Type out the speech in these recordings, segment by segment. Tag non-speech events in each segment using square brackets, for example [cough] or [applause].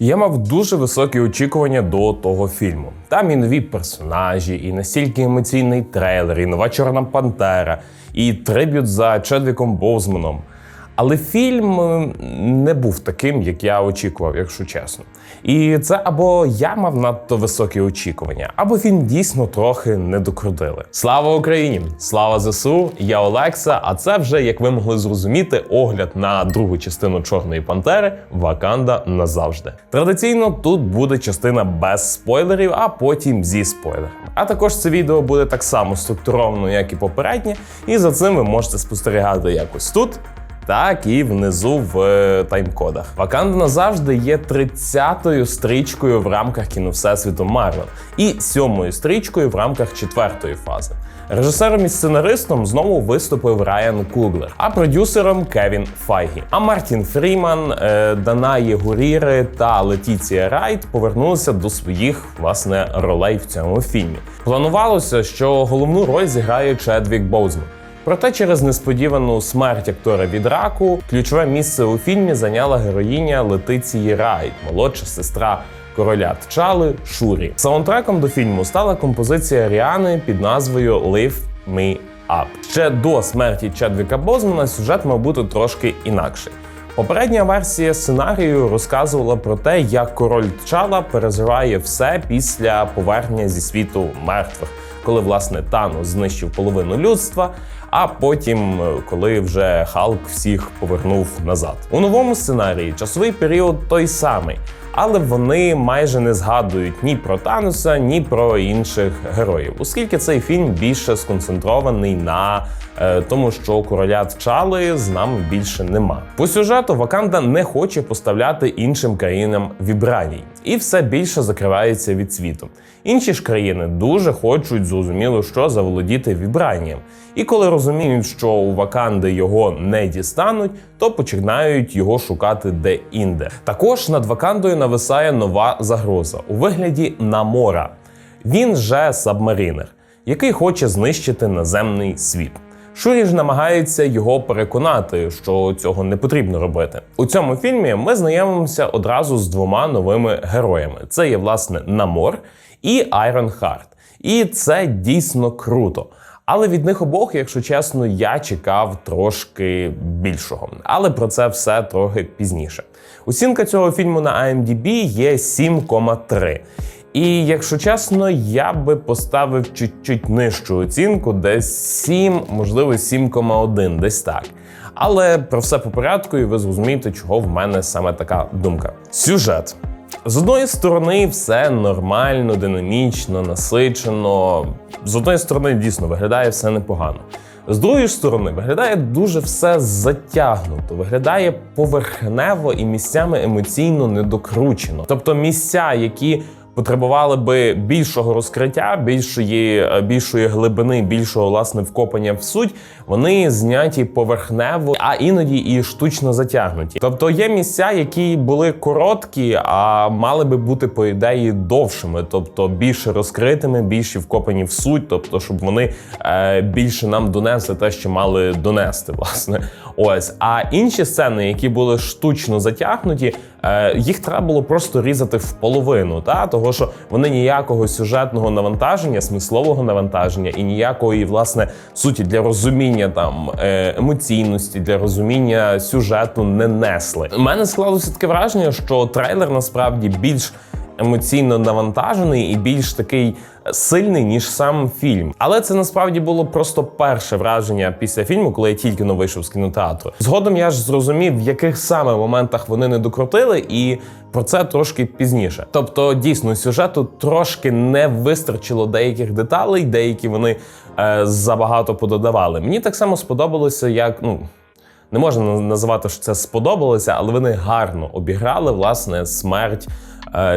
Я мав дуже високі очікування до того фільму. Там і нові персонажі, і настільки емоційний трейлер, і нова чорна пантера, і трибют за Чедвіком Боузманом. Але фільм е, не був таким, як я очікував, якщо чесно. І це або я мав надто високі очікування, або фільм дійсно трохи не докрутили. Слава Україні! Слава ЗСУ! Я Олекса. А це вже, як ви могли зрозуміти, огляд на другу частину Чорної Пантери Ваканда назавжди. Традиційно тут буде частина без спойлерів, а потім зі спойлерами. А також це відео буде так само структуровано, як і попереднє, і за цим ви можете спостерігати якось тут так і внизу в е, таймкодах. Ваканда назавжди є 30-ю стрічкою в рамках кіно Всесвіту Марвел і сьомою стрічкою в рамках четвертої фази. Режисером і сценаристом знову виступив Райан Куглер, а продюсером Кевін Файгі. А Мартін Фріман, е, Данаї Гуріри та Летіція Райт повернулися до своїх власне ролей в цьому фільмі. Планувалося, що головну роль зіграє Чедвік Боузман. Проте через несподівану смерть актора від раку ключове місце у фільмі зайняла героїня Летиції Райт, молодша сестра короля Тчали Шурі. Саундтреком до фільму стала композиція Ріани під назвою Live Me Up. Ще до смерті Чедвіка Бозмана сюжет мав бути трошки інакший. Попередня версія сценарію розказувала про те, як король Тчала переживає все після повернення зі світу мертвих, коли власне Танос знищив половину людства. А потім, е, коли вже Халк всіх повернув назад. У новому сценарії часовий період той самий, але вони майже не згадують ні про Таноса, ні про інших героїв, оскільки цей фільм більше сконцентрований на е, тому, що короля Тчали з нами більше нема. По сюжету Ваканда не хоче поставляти іншим країнам вібраній, і все більше закривається від світу. Інші ж країни дуже хочуть зрозуміло, що заволодіти вібранієм. І коли розуміють, що у Ваканди його не дістануть, то починають його шукати де-інде. Також над Вакандою нависає нова загроза у вигляді Намора. Він же сабмаринер, який хоче знищити наземний світ. Шурі ж намагається його переконати, що цього не потрібно робити. У цьому фільмі ми знайомимося одразу з двома новими героями: це є власне Намор і Айрон Харт. І це дійсно круто. Але від них обох, якщо чесно, я чекав трошки більшого. Але про це все трохи пізніше. Оцінка цього фільму на IMDb є 7,3. І якщо чесно, я би поставив чуть-чуть нижчу оцінку, десь 7, можливо, 7,1, десь так. Але про все по порядку, і ви зрозумієте, чого в мене саме така думка. Сюжет. З одної сторони, все нормально, динамічно, насичено. З одної сторони, дійсно виглядає все непогано. З другої сторони, виглядає дуже все затягнуто, виглядає поверхнево і місцями емоційно недокручено. Тобто місця, які потребували би більшого розкриття, більшої е, більшої глибини, більшого власне вкопання в суть, вони зняті поверхнево, а іноді і штучно затягнуті. Тобто є місця, які були короткі, а мали би бути по ідеї довшими, тобто більше розкритими, більше вкопані в суть, тобто, щоб вони е, більше нам донесли те, що мали донести, власне. Ось а інші сцени, які були штучно затягнуті, їх треба було просто різати в половину, та того що вони ніякого сюжетного навантаження, смислового навантаження і ніякої власне суті для розуміння там е, емоційності, для розуміння сюжету не несли. У мене склалося таке враження, що трейлер насправді більш емоційно навантажений і більш такий сильний ніж сам фільм. Але це насправді було просто перше враження після фільму, коли я тільки но вийшов з кінотеатру. Згодом я ж зрозумів, в яких саме моментах вони не докрутили, і про це трошки пізніше. Тобто, дійсно, сюжету трошки не вистачило деяких деталей, деякі вони е, забагато пододавали. Мені так само сподобалося, як ну. Не можна називати, що це сподобалося, але вони гарно обіграли власне смерть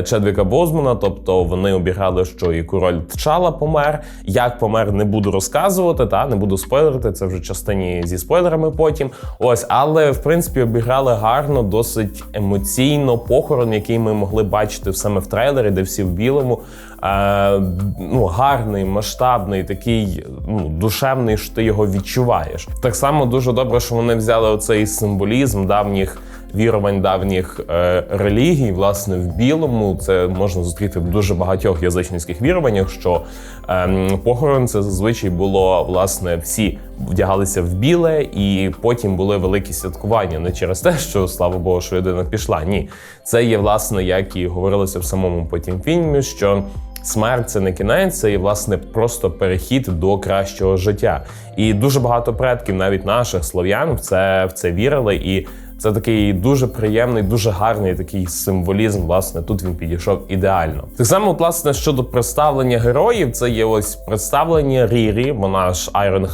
Чедвіка Бозмана, тобто вони обіграли, що і король Тчала помер. Як помер, не буду розказувати, та не буду спойлерити. Це вже частині зі спойлерами потім. Ось, але в принципі обіграли гарно, досить емоційно похорон, який ми могли бачити саме в трейлері, де всі в білому. Е, ну, Гарний, масштабний, такий ну, душевний, що ти його відчуваєш. Так само дуже добре, що вони взяли оцей символізм давніх вірувань давніх е, релігій. Власне, в білому це можна зустріти в дуже багатьох язичницьких віруваннях, що е, похорон це зазвичай було власне всі вдягалися в біле, і потім були великі святкування. Не через те, що слава Богу, що людина пішла. Ні, це є власне, як і говорилося в самому потім фільмі, що. Смерть це не кінець, це є власне просто перехід до кращого життя. І дуже багато предків, навіть наших слов'ян, в це в це вірили. І це такий дуже приємний, дуже гарний такий символізм. Власне, тут він підійшов ідеально. Так само, власне, щодо представлення героїв, це є ось представлення Рірі, вона ж Айрон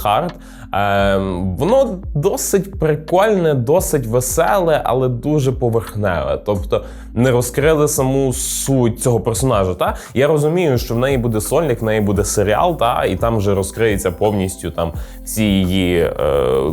Ем, воно досить прикольне, досить веселе, але дуже поверхневе. Тобто не розкрили саму суть цього персонажа. Та я розумію, що в неї буде сольник, в неї буде серіал, та і там вже розкриється повністю там всі її, е,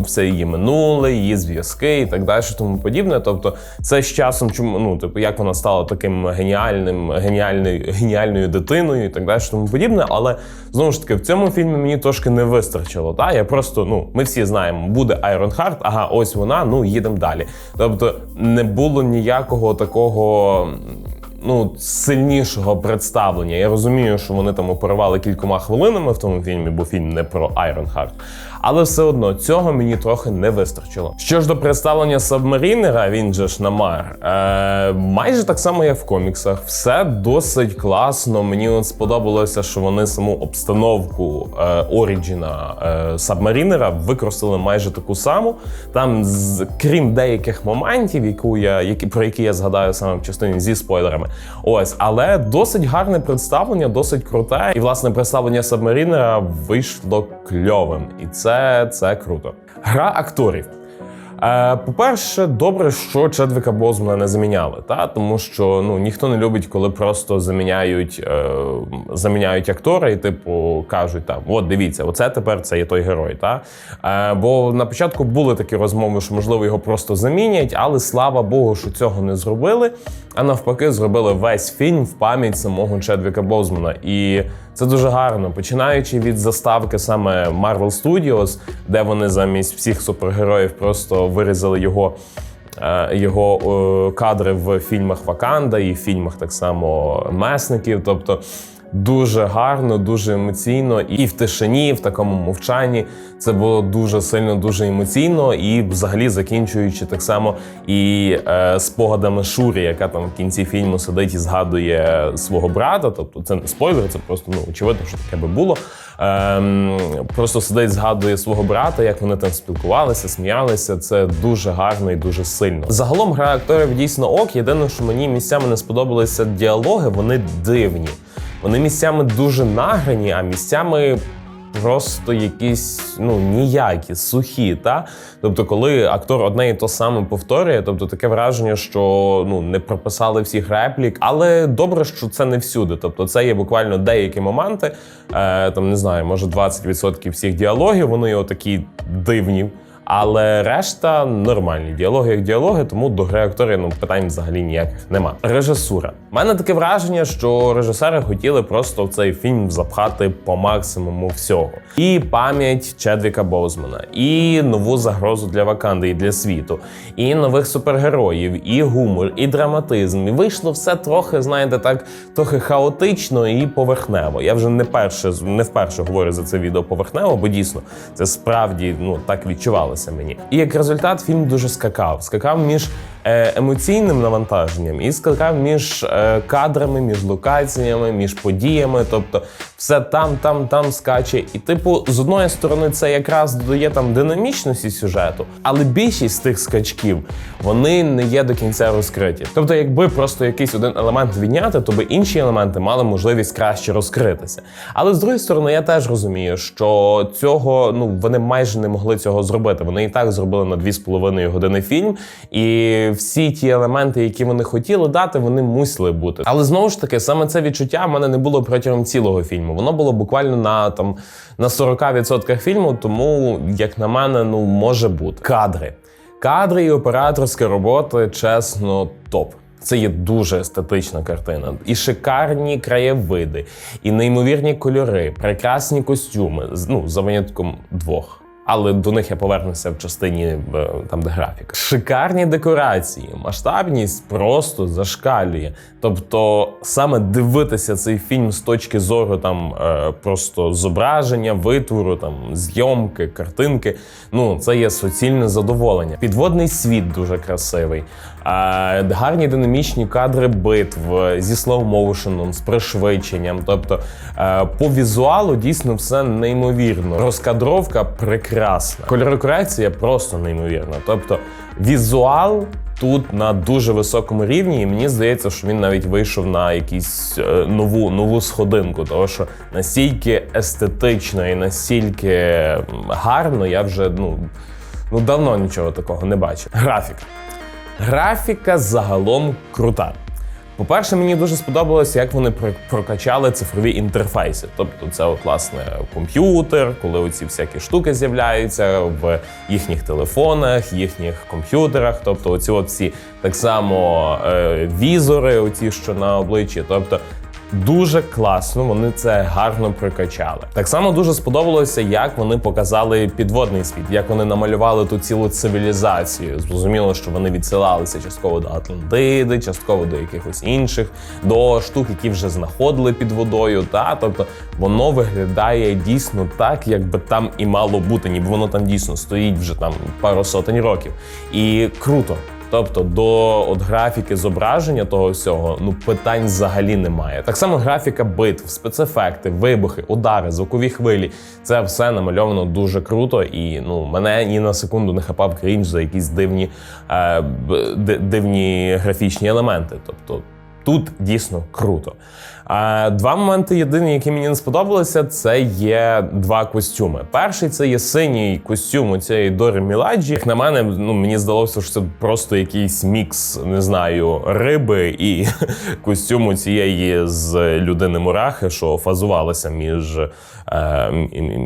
все її минуле, її зв'язки і так далі, тому подібне. Тобто, це з часом, чому ну типу, як вона стала таким геніальним, геніальною, геніальною дитиною і так далі, тому подібне. Але знову ж таки, в цьому фільмі мені трошки не вистачило. Та я просто ну ми всі знаємо, буде Айрон Heart, ага, ось вона. Ну їдемо далі. Тобто не було ніякого такого. Ну, сильнішого представлення. Я розумію, що вони там оперували кількома хвилинами в тому фільмі, бо фільм не про Айрон Харт. Але все одно цього мені трохи не вистачило. Що ж до представлення Сабмарінера, він же ж Намар, е, майже так само, як в коміксах, все досить класно. Мені от сподобалося, що вони саму обстановку е, Оріджіна е, Сабмарінера використали майже таку саму. Там, з, крім деяких моментів, яку я, які, про які я згадаю саме в частині зі спойлерами. Ось, але досить гарне представлення, досить круте. І власне представлення Сабмарінера вийшло кльовим. І це це, це круто. Гра акторів. Е, По-перше, добре, що Чедвіка Бозмана не заміняли, та тому що ну ніхто не любить, коли просто заміняють е, заміняють актора, і типу кажуть там: от дивіться, оце тепер це є той герой. Та е, бо на початку були такі розмови, що можливо його просто замінять, але слава Богу, що цього не зробили. А навпаки, зробили весь фільм в пам'ять самого Чедвіка Бозмана. І це дуже гарно, починаючи від заставки саме Marvel Studios, де вони замість всіх супергероїв просто вирізали його. е, Його е, кадри в фільмах Ваканда і в фільмах так само месників. Тобто дуже гарно, дуже емоційно, і в тишині, в такому мовчанні. Це було дуже сильно, дуже емоційно, і взагалі закінчуючи так само і е, спогадами Шурі, яка там в кінці фільму сидить і згадує свого брата. Тобто це не спойлер, це просто ну очевидно, що таке би було. Ем, Просто сидить, згадує свого брата, як вони там спілкувалися, сміялися. Це дуже гарно і дуже сильно. Загалом гра акторів дійсно ок. Єдине, що мені місцями не сподобалися діалоги, вони дивні. Вони місцями дуже награні, а місцями. Просто якісь ну ніякі, сухі, та тобто, коли актор одне і то саме повторює, тобто таке враження, що ну не прописали всіх реплік, але добре, що це не всюди. Тобто, це є буквально деякі моменти, е, там не знаю, може 20% всіх діалогів, вони отакі дивні. Але решта нормальні діалоги як діалоги, тому до гри акторів ну, питань взагалі ніяких нема. Режисура. У мене таке враження, що режисери хотіли просто в цей фільм запхати по максимуму всього. І пам'ять Чедвіка Боузмана, і нову загрозу для Ваканди і для світу, і нових супергероїв, і гумор, і драматизм. І вийшло все трохи, знаєте, так трохи хаотично і поверхнево. Я вже не перше не вперше говорю за це відео поверхнево, бо дійсно це справді ну так відчувалося мені. І як результат, фільм дуже скакав. Скакав між емоційним навантаженням і скакав між е, кадрами, між локаціями, між подіями. Тобто, все там, там, там скаче. І, типу, з одної сторони, це якраз додає там динамічності сюжету, але більшість тих скачків вони не є до кінця розкриті. Тобто, якби просто якийсь один елемент відняти, то би інші елементи мали можливість краще розкритися. Але з другої сторони, я теж розумію, що цього ну вони майже не могли цього зробити. Вони і так зробили на 2,5 години фільм, і всі ті елементи, які вони хотіли дати, вони мусили бути. Але знову ж таки, саме це відчуття в мене не було протягом цілого фільму. Воно було буквально на там на 40% фільму, тому як на мене, ну може бути кадри. Кадри і операторська робота, чесно, топ. Це є дуже естетична картина, і шикарні краєвиди, і неймовірні кольори, прекрасні костюми. Ну за винятком двох. Але до них я повернуся в частині е, там, де графіка. Шикарні декорації, масштабність просто зашкалює. Тобто, саме дивитися цей фільм з точки зору там е, просто зображення, витвору, там зйомки, картинки. Ну це є суцільне задоволення. Підводний світ дуже красивий, гарні динамічні кадри битв зі слоу-моушеном, з пришвидшенням. Тобто е, по візуалу дійсно все неймовірно. Розкадровка прекрасна. Кольорокорекція просто неймовірна. Тобто візуал. Тут на дуже високому рівні, і мені здається, що він навіть вийшов на якусь е, нову нову сходинку, тому що настільки естетично і настільки гарно я вже ну, ну давно нічого такого не бачив. Графіка. Графіка загалом крута. По-перше, мені дуже сподобалося, як вони прокачали цифрові інтерфейси. Тобто, це от, власне комп'ютер, коли оці всякі штуки з'являються в їхніх телефонах, їхніх комп'ютерах. Тобто, оці от всі так само е, візори, оці що на обличчі. Тобто, Дуже класно, вони це гарно прокачали. Так само дуже сподобалося, як вони показали підводний світ, як вони намалювали ту цілу цивілізацію. Зрозуміло, що вони відсилалися частково до Атлантиди, частково до якихось інших, до штук, які вже знаходили під водою. Та тобто воно виглядає дійсно так, якби там і мало бути, ніби воно там дійсно стоїть вже там пару сотень років. І круто. Тобто до от графіки зображення того всього ну питань взагалі немає. Так само графіка битв, спецефекти, вибухи, удари, звукові хвилі. Це все намальовано дуже круто, і ну мене ні на секунду не хапав крінж за якісь дивні, е, дивні графічні елементи. Тобто тут дійсно круто. Два моменти єдині, які мені не сподобалися, це є два костюми. Перший це є синій костюм у цієї Дори Міладжі. Як на мене, ну мені здалося, що це просто якийсь мікс, не знаю, риби і [laughs] костюму цієї з людини мурахи, що фазувалася між, е,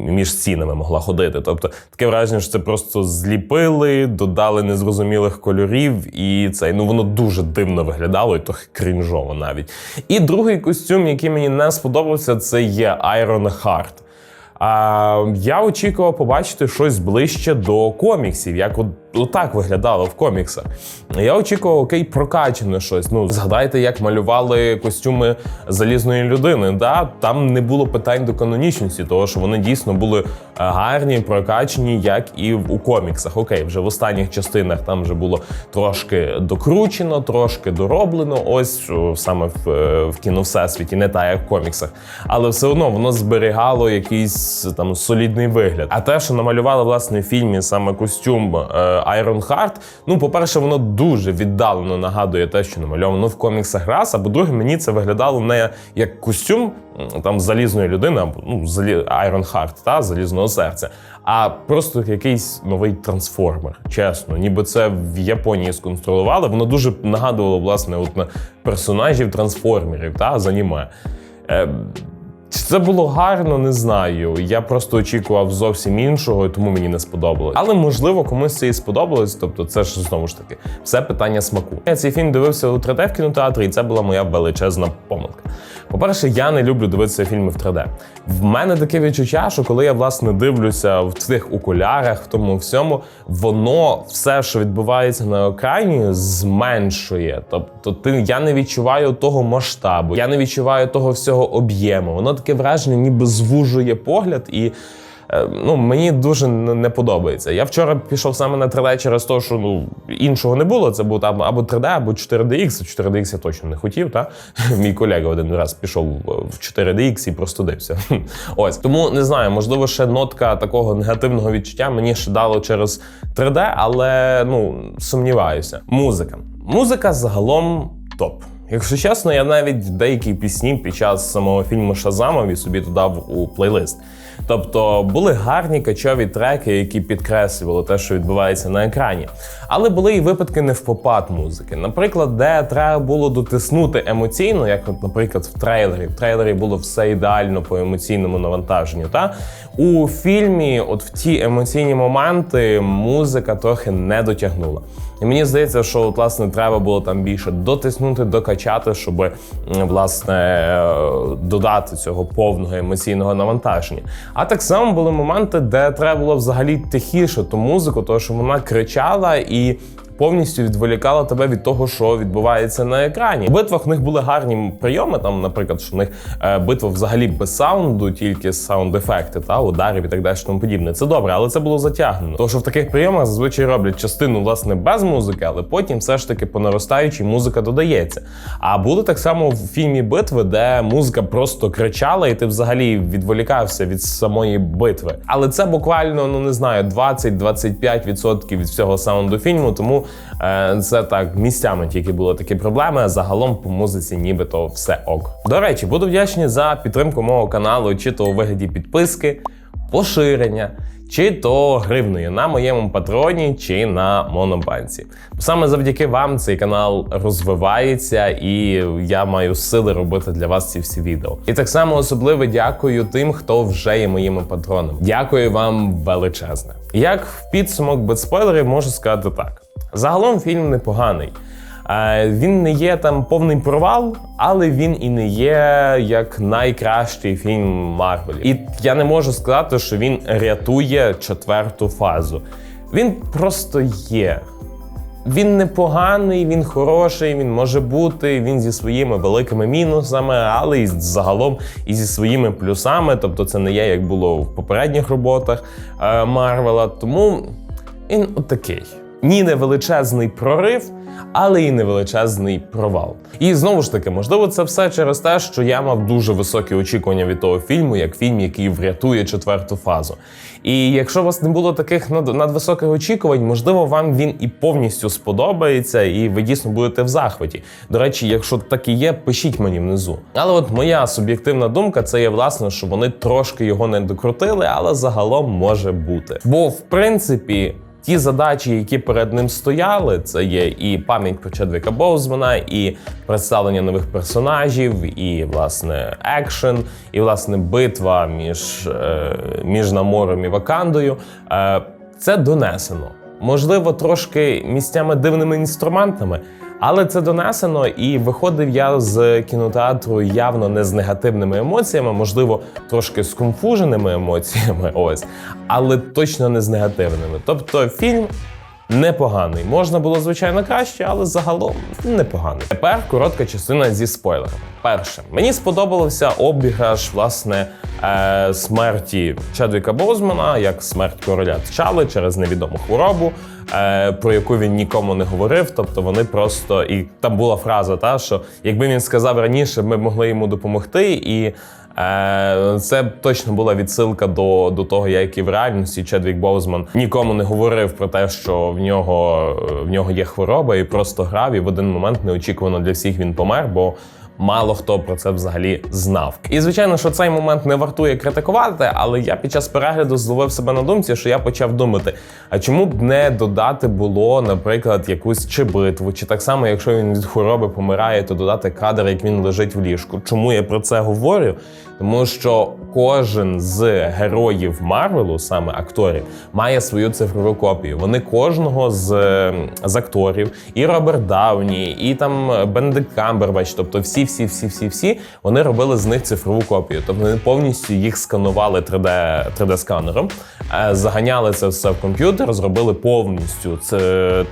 між стінами, могла ходити. Тобто таке враження, що це просто зліпили, додали незрозумілих кольорів, і це ну воно дуже дивно виглядало, і трохи крінжово навіть. І другий костюм, який мені не сподобався, це є Iron Heart. А, я очікував побачити щось ближче до коміксів, як от, отак виглядало в коміксах. Я очікував, окей, прокачане щось. Ну, згадайте, як малювали костюми залізної людини. Да? Там не було питань до канонічності, тому що вони дійсно були е, гарні, прокачені, як і у коміксах. Окей, вже в останніх частинах там вже було трошки докручено, трошки дороблено. Ось саме в, е, в кіно всесвіті, не так, як в коміксах. Але все одно воно зберігало якийсь там солідний вигляд. А те, що намалювали власне в фільмі саме костюм е, Iron Heart, ну, по-перше, воно дуже віддалено нагадує те, що намальовано в коміксах раз. А по-друге, мені це виглядало не як костюм там залізної людини, або ну, залі... Iron Heart, та залізного серця. А просто якийсь новий трансформер, чесно, ніби це в Японії сконструювали. Воно дуже нагадувало власне от на персонажів трансформерів та з аніме. Е, чи це було гарно, не знаю. Я просто очікував зовсім іншого, і тому мені не сподобалось. Але можливо комусь це і сподобалось. Тобто, це ж знову ж таки все питання смаку. Я цей фільм дивився у 3D в кінотеатрі, і це була моя величезна помилка. По-перше, я не люблю дивитися фільми в 3D. В мене таке відчуття, що коли я власне дивлюся в цих окулярах, в тому всьому, воно все, що відбувається на екрані, зменшує. Тобто, ти я не відчуваю того масштабу, я не відчуваю того всього об'єму. Воно таке враження, ніби звужує погляд і. е, Ну, мені дуже не подобається. Я вчора пішов саме на 3D через те, що ну іншого не було. Це був там або 3D, або 4DX. 4DX я точно не хотів. Та [laughs] мій колега один раз пішов в 4DX і простудився. [laughs] Ось тому не знаю, можливо, ще нотка такого негативного відчуття мені ще дало через 3D, але ну сумніваюся. Музика. Музика загалом топ. Якщо чесно, я навіть деякі пісні під час самого фільму Шазамові собі додав у плейлист. Тобто були гарні качові треки, які підкреслювали те, що відбувається на екрані. Але були і випадки не в попад музики. Наприклад, де треба було дотиснути емоційно, як, от, наприклад, в трейлері. В трейлері було все ідеально по емоційному навантаженню. Та у фільмі, от в ті емоційні моменти, музика трохи не дотягнула. І мені здається, що власне треба було там більше дотиснути, докачати, щоб власне е, додати цього повного емоційного навантаження. А так само були моменти, де треба було взагалі тихіше ту музику, тому що вона кричала і. Повністю відволікала тебе від того, що відбувається на екрані. У битвах в них були гарні прийоми. Там, наприклад, що в них е, битва взагалі без саунду, тільки саунд-ефекти, та ударів і так далі, тому подібне. Це добре, але це було затягнено. Тому що в таких прийомах зазвичай роблять частину власне без музики, але потім все ж таки по наростаючій музика додається. А були так само в фільмі битви, де музика просто кричала, і ти взагалі відволікався від самої битви. Але це буквально, ну не знаю, 20-25% від всього саунду фільму. Тому це так місцями тільки були такі проблеми. Загалом по музиці, нібито все ок. До речі, буду вдячний за підтримку мого каналу, чи то у вигляді підписки, поширення. Чи то гривною на моєму патроні, чи на монобанці. Саме завдяки вам цей канал розвивається, і я маю сили робити для вас ці всі відео. І так само особливо дякую тим, хто вже є моїми патронами. Дякую вам величезне. Як в підсумок без спойлерів можу сказати так: загалом фільм непоганий. Е, Він не є там повний провал, але він і не є як найкращий фільм Марвелів. І я не можу сказати, що він рятує четверту фазу. Він просто є. Він непоганий, він хороший, він може бути, він зі своїми великими мінусами, але і загалом і зі своїми плюсами. Тобто це не є як було в попередніх роботах е, Марвела. Тому він отакий. Ні, не величезний прорив, але і не величезний провал. І знову ж таки, можливо, це все через те, що я мав дуже високі очікування від того фільму, як фільм, який врятує четверту фазу. І якщо у вас не було таких над- надвисоких очікувань, можливо, вам він і повністю сподобається, і ви дійсно будете в захваті. До речі, якщо так і є, пишіть мені внизу. Але от моя суб'єктивна думка це є власне, що вони трошки його не докрутили, але загалом може бути. Бо в принципі. Ті задачі, які перед ним стояли, це є і пам'ять про Чедвіка Боузмана, і представлення нових персонажів, і власне екшен, і власне битва між, е, між Намором і Вакандою. Е, це донесено. Можливо, трошки місцями дивними інструментами, але це донесено, і виходив я з кінотеатру явно не з негативними емоціями, можливо, трошки сконфуженими емоціями, ось, але точно не з негативними. Тобто фільм. Непоганий. Можна було, звичайно, краще, але загалом непоганий. Тепер коротка частина зі спойлерами. Перше, мені сподобався обіграш власне е, смерті Чедвіка Боузмана, як смерть короля Тчали через невідому хворобу, е, про яку він нікому не говорив. Тобто вони просто і там була фраза, та що якби він сказав раніше, ми могли йому допомогти і. Е, Це точно була відсилка до, до того, як і в реальності Чедвік Боузман нікому не говорив про те, що в нього, в нього є хвороба, і просто грав. І в один момент неочікувано для всіх він помер, бо мало хто про це взагалі знав. І звичайно, що цей момент не вартує критикувати, але я під час перегляду зловив себе на думці, що я почав думати: а чому б не додати було, наприклад, якусь чи битву, чи так само, якщо він від хвороби помирає, то додати кадр, як він лежить в ліжку. Чому я про це говорю? Тому що кожен з героїв Марвелу, саме акторів, має свою цифрову копію. Вони кожного з, з акторів, і Роберт Дауні, і там Бендик Камбербач, тобто всі, всі, всі, всі, всі, вони робили з них цифрову копію. Тобто вони повністю їх сканували 3D, 3D сканером, е, заганяли це все в комп'ютер, зробили повністю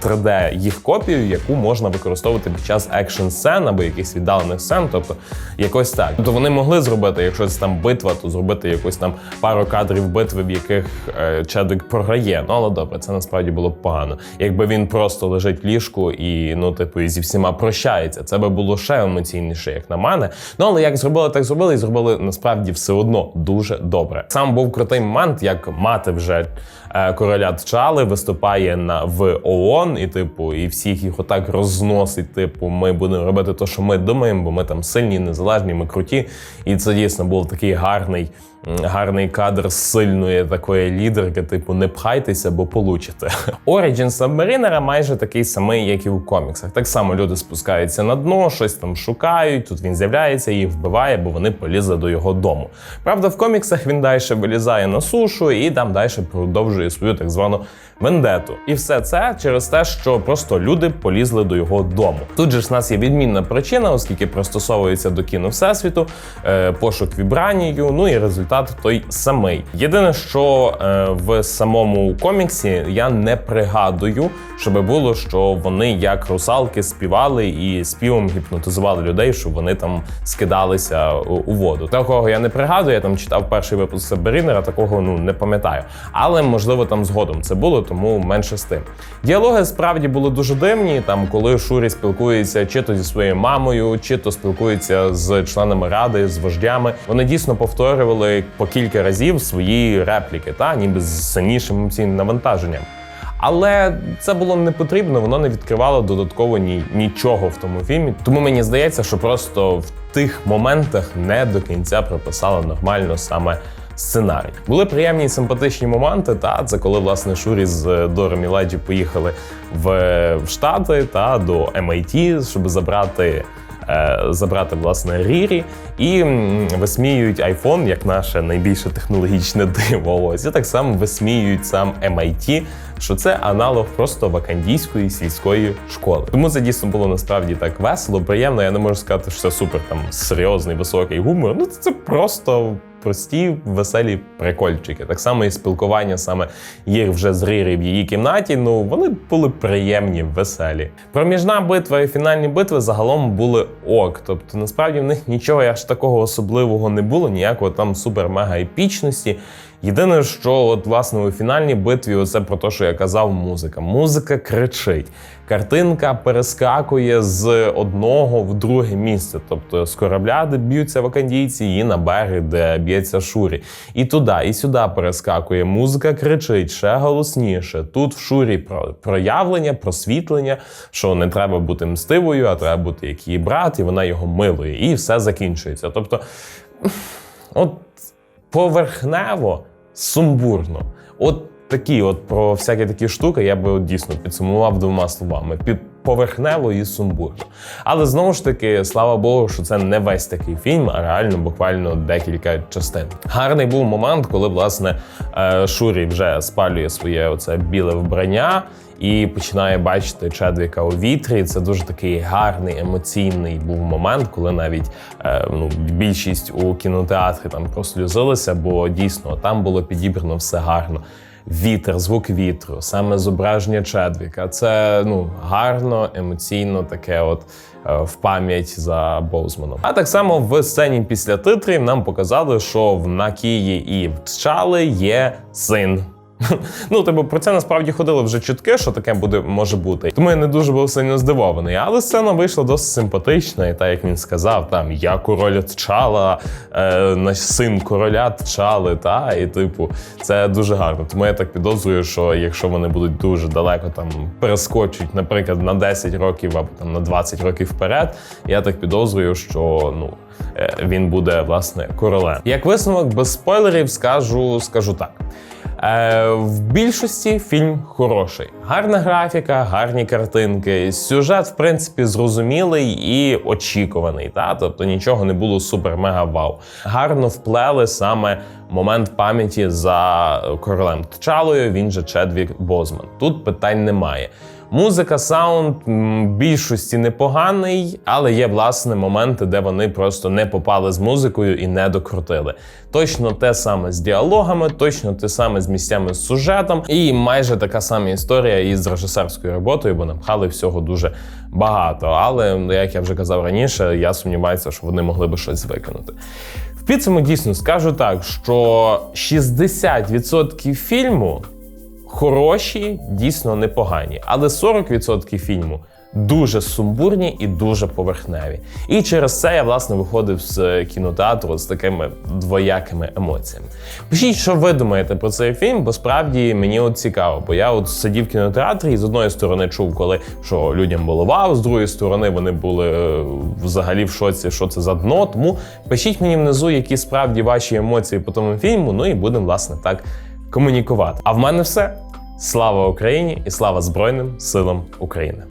3D їх копію, яку можна використовувати під час екшн сцен або якихось віддалених сцен. Тобто якось так. Тобто вони могли зробити, якщо це там битва, то зробити якусь там пару кадрів битви, в яких е, Чедвік програє. Ну але добре, це насправді було погано. Якби він просто лежить в ліжку і ну, типу, зі всіма прощається, це би було ще емоційніше, як на мене. Ну але як зробили, так зробили, і зробили насправді все одно дуже добре. Сам був крутий момент, як мати вже короля Тчали виступає на в ООН, і типу, і всіх їх отак розносить. Типу, ми будемо робити те, що ми думаємо, бо ми там сильні, незалежні, ми круті. І це дійсно був такий гарний гарний кадр сильної такої лідерки, типу не пхайтеся, бо получите. [laughs] Origin Submariner майже такий самий, як і у коміксах. Так само люди спускаються на дно, щось там шукають. Тут він з'являється, їх вбиває, бо вони полізли до його дому. Правда, в коміксах він далі вилізає на сушу і там далі продовжує свою так звану вендету. І все це через те, що просто люди полізли до його дому. Тут же ж нас є відмінна причина, оскільки пристосовується до кіно всесвіту, е, пошук вібранію, ну і результат той самий. Єдине, що е, в самому коміксі я не пригадую, щоб було, що вони як русалки співали і співом гіпнотизували людей, щоб вони там скидалися у воду. Такого я не пригадую. Я там читав перший випуск Саберінера, такого ну не пам'ятаю. Але можливо там згодом це було, тому менше з тим. Діалоги справді були дуже дивні. Там, коли Шурі спілкується чи то зі своєю мамою, чи то спілкується з членами ради, з вождями. Вони дійсно повторювали по кілька разів свої репліки, та ніби з сильнішим емоційним навантаженням. Але це було не потрібно, воно не відкривало додатково ні, нічого в тому фільмі. Тому мені здається, що просто в тих моментах не до кінця прописали нормально саме сценарій. Були приємні і симпатичні моменти. Та це коли власне Шурі з Дором і Леді поїхали в, в Штати та до MIT, щоб забрати. е, Забрати власне Рірі і висміюють iPhone як наше найбільше технологічне [laughs] диво. Ось і так само висміюють сам MIT, що це аналог просто вакандійської сільської школи. Тому це дійсно було насправді так весело, приємно. Я не можу сказати, що це супер там серйозний високий гумор. Ну це просто прості, веселі прикольчики. Так само і спілкування саме їх вже з Рірі в її кімнаті. Ну вони були приємні, веселі. Проміжна битва і фінальні битви загалом були ок. Тобто, насправді в них нічого аж такого особливого не було, ніякого там супер-мега епічності. Єдине, що от власне у фінальній битві, оце про те, що я казав, музика. Музика кричить. Картинка перескакує з одного в друге місце. Тобто з корабля, де б'ються вакандійці, і на берег, де б'ється Шурі. І туди, і сюди перескакує. Музика кричить ще голосніше. Тут в Шурі про проявлення, просвітлення, що не треба бути мстивою, а треба бути як її брат, і вона його милує. І все закінчується. Тобто, от поверхнево, сумбурно. От такі, от про всякі такі штуки я би от дійсно підсумував двома словами: під поверхнево і сумбурно. Але знову ж таки, слава Богу, що це не весь такий фільм, а реально буквально декілька частин. Гарний був момент, коли власне е, Шурі вже спалює своє оце біле вбрання. І починає бачити Чедвіка у вітрі. Це дуже такий гарний емоційний був момент, коли навіть е, ну, більшість у кінотеатрі там прослюзилися, бо дійсно там було підібрано все гарно. Вітер, звук вітру, саме зображення Чедвіка. Це ну гарно, емоційно таке, от е, в пам'ять за Боузманом. А так само в сцені після титрів нам показали, що в Накії і в Тчали є син. [laughs] Ну, типу, про це насправді ходили вже чутки, що таке буде може бути. Тому я не дуже був сильно здивований. Але сцена вийшла досить симпатична, і так як він сказав, там я король Тчала, е, наш син короля Тчали, та і типу, це дуже гарно. Тому я так підозрюю, що якщо вони будуть дуже далеко там перескочуть, наприклад, на 10 років або там на 20 років вперед, я так підозрюю, що ну. е, Він буде власне королем. Як висновок без спойлерів, скажу, скажу так. Е, в більшості фільм хороший. Гарна графіка, гарні картинки. Сюжет, в принципі, зрозумілий і очікуваний. Та? Тобто нічого не було супер-мега вау. Гарно вплели саме момент пам'яті за королем Тчалою, він же Чедвік Бозман. Тут питань немає. Музика, саунд більшості непоганий, але є власне моменти, де вони просто не попали з музикою і не докрутили. Точно те саме з діалогами, точно те саме з місцями з сюжетом, і майже така сама історія із режисерською роботою, бо напхали всього дуже багато. Але ну, як я вже казав раніше, я сумніваюся, що вони могли би щось виконати. В підсумку дійсно скажу так, що 60% фільму хороші, дійсно непогані. Але 40% фільму дуже сумбурні і дуже поверхневі. І через це я власне виходив з кінотеатру з такими двоякими емоціями. Пишіть, що ви думаєте про цей фільм, бо справді мені от цікаво, бо я от сидів в кінотеатрі і з одної сторони чув, коли що людям було вау, з другої сторони вони були е, взагалі в шоці, що це за дно. Тому пишіть мені внизу, які справді ваші емоції по тому фільму. Ну і будемо власне так комунікувати. А в мене все. Слава Україні і слава Збройним силам України.